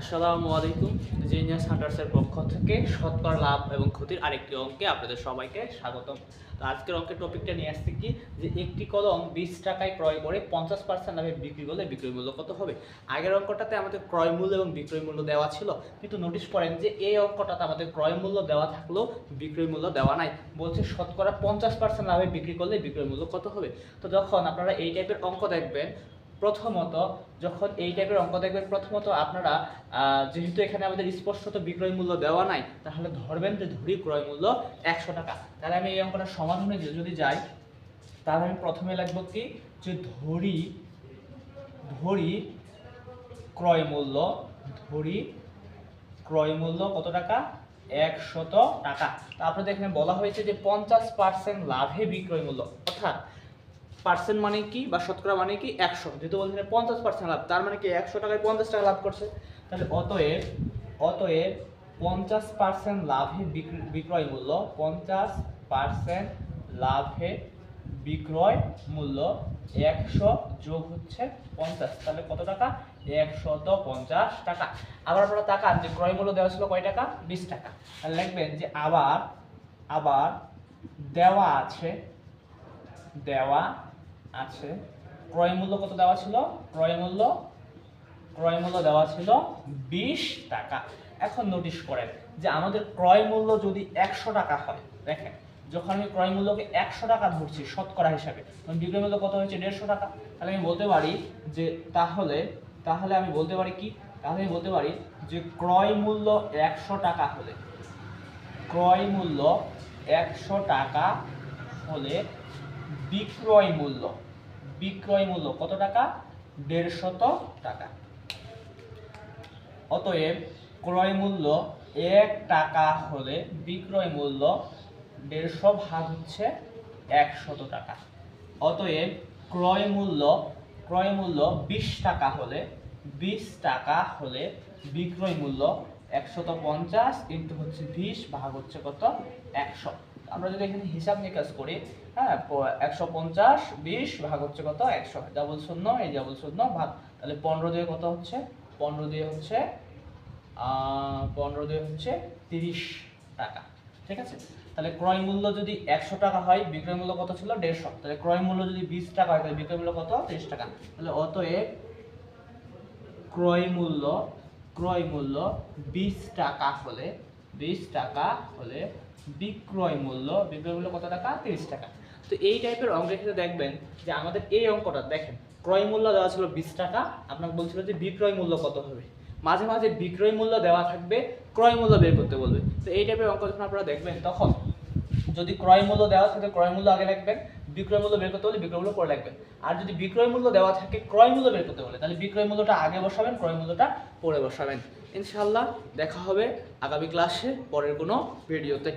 আসসালামু আলাইকুম জিনিয়াস হান্টার্সের পক্ষ থেকে শতকরা লাভ এবং ক্ষতির আরেকটি অঙ্কে আপনাদের সবাইকে স্বাগতম। তো আজকের অঙ্কের টপিকটা নিয়ে আসছে কি, যে একটি কলম বিশ টাকায় ক্রয় করে পঞ্চাশ পার্সেন্ট দামে বিক্রি করলে বিক্রয় মূল্য কত হবে? আগের অঙ্কটাতে আমাদের ক্রয় মূল্য এবং বিক্রয় মূল্য দেওয়া ছিল, কিন্তু নোটিশ করেন যে এই অঙ্কটাতে আমাদের ক্রয় মূল্য দেওয়া থাকলেও বিক্রয় মূল্য দেওয়া নাই। বলছে শতকরা পঞ্চাশ পার্সেন্ট লাভে বিক্রি করলে বিক্রয় মূল্য কত হবে? তো যখন আপনারা এই টাইপের অঙ্ক দেখবেন প্রথমত যখন এই টাইপের অঙ্ক দেখবেন, প্রথমত আপনারা যেহেতু এখানে আমাদের স্পষ্টত বিক্রয় মূল্য দেওয়া নাই, তাহলে ধরবেন যে ধরি ক্রয় মূল্য একশো টাকা। তাহলে আমি এই অঙ্কটা সমাধানে যদি যাই, তাহলে আমি প্রথমে লিখব কি? যে ধরি ধরি ক্রয় মূল্য, ধরি ক্রয় মূল্য কত টাকা? একশত টাকা। তো আপনাদের এখানে বলা হয়েছে যে পঞ্চাশ পার্সেন্ট লাভে বিক্রয় মূল্য। অর্থাৎ পার্সেন্ট মানে কি বা শতকরা মানে কি একশো? যেহেতু বলছেন পঞ্চাশ পার্সেন্ট লাভ, তার মানে কি একশো টাকায় পঞ্চাশ টাকা লাভ করছে। তাহলে অতএব অতএব পঞ্চাশ পার্সেন্ট লাভে বিক্রি- বিক্রয় মূল্য, পঞ্চাশ পার্সেন্ট লাভে বিক্রয় মূল্য একশো যোগ হচ্ছে পঞ্চাশ। তাহলে কত টাকা? একশত পঞ্চাশ টাকা। আবার আপনারা তাকান যে ক্রয় মূল্য দেওয়া ছিল কয় টাকা? বিশ টাকা। তাহলে লিখবেন যে আবার আবার দেওয়া আছে, দেওয়া আছে। ক্রয় মূল্য কত দেওয়া ছিল? ক্রয় মূল্য ক্রয় মূল্য দেওয়া ছিল বিশ টাকা। এখন নোটিশ করেন যে আমাদের ক্রয় মূল্য যদি একশো টাকা হয়, দেখেন, যখন আমি ক্রয় মূল্যকে একশো টাকা ধরছি শতকরা হিসাবে, তখন বিক্রয় মূল্য কত হয়েছে? দেড়শো টাকা। তাহলে আমি বলতে পারি যে তাহলে তাহলে আমি বলতে পারি কি? তাহলে আমি বলতে পারি যে ক্রয় মূল্য একশো টাকা হলে, ক্রয় মূল্য একশো টাকা হলে বিক্রয় মূল্য বিক্রয় মূল্য কত টাকা? দেড়শত টাকা। অতএব ক্রয় মূল্য এক টাকা হলে বিক্রয় মূল্য দেড়শো ভাগ হচ্ছে একশত টাকা। অতএব ক্রয় মূল্য ক্রয় মূল্য বিশ টাকা হলে, বিশ টাকা হলে বিক্রয় মূল্য একশত পঞ্চাশ ইন্টু হচ্ছে বিশ ভাগ হচ্ছে কত? একশো। আমরা যদি এখানে হিসাব নিকাশ করি হ্যাঁ একশো পঞ্চাশ, বিশ ভাগ হচ্ছে কত? একশো। ডাবল শূন্য, এই ডাবল শূন্য ভাগ। তাহলে পনেরো দিয়ে কত হচ্ছে? পনেরো দিয়ে হচ্ছে পনেরো দিয়ে হচ্ছে তিরিশ টাকা। ঠিক আছে? তাহলে ক্রয় মূল্য যদি একশো টাকা হয়, বিক্রয় মূল্য কত ছিল? দেড়শো। তাহলে ক্রয় মূল্য যদি বিশ টাকা হয়, তাহলে বিক্রয় মূল্য কত? তিরিশ টাকা। তাহলে অতএব ক্রয় মূল্য ক্রয় মূল্য বিশ টাকা হলে, বিশ টাকা হলে বিক্রয় মূল্য বিক্রয় মূল্য কত টাকা? তিরিশ টাকা। তো এই টাইপের অঙ্কের ক্ষেত্রে দেখবেন যে আমাদের এই অঙ্কটা, দেখেন, ক্রয় মূল্য দেওয়া ছিল বিশ টাকা, আপনাকে বলছিল যে বিক্রয় মূল্য কত হবে? মাঝে মাঝে বিক্রয় মূল্য দেওয়া থাকবে, ক্রয় মূল্য বের করতে বলবে। তো এই টাইপের অঙ্ক যখন আপনারা দেখবেন, তখন যদি ক্রয় মূল্য দেওয়া থাকে, ক্রয় মূল্য আগে লিখবেন বিক্রয় মূল্য বের করতে হলে বিক্রয় মূল্য পরে লাগবে। আর যদি বিক্রয় মূল্য দেওয়া থাকে, ক্রয় মূল্য বের করতে হলে, তাহলে বিক্রয় মূল্যটা আগে বসাবেন, ক্রয় মূল্যটা পরে বসাবেন। ইনশাল্লাহ দেখা হবে আগামী ক্লাসে পরের কোনো ভিডিওতে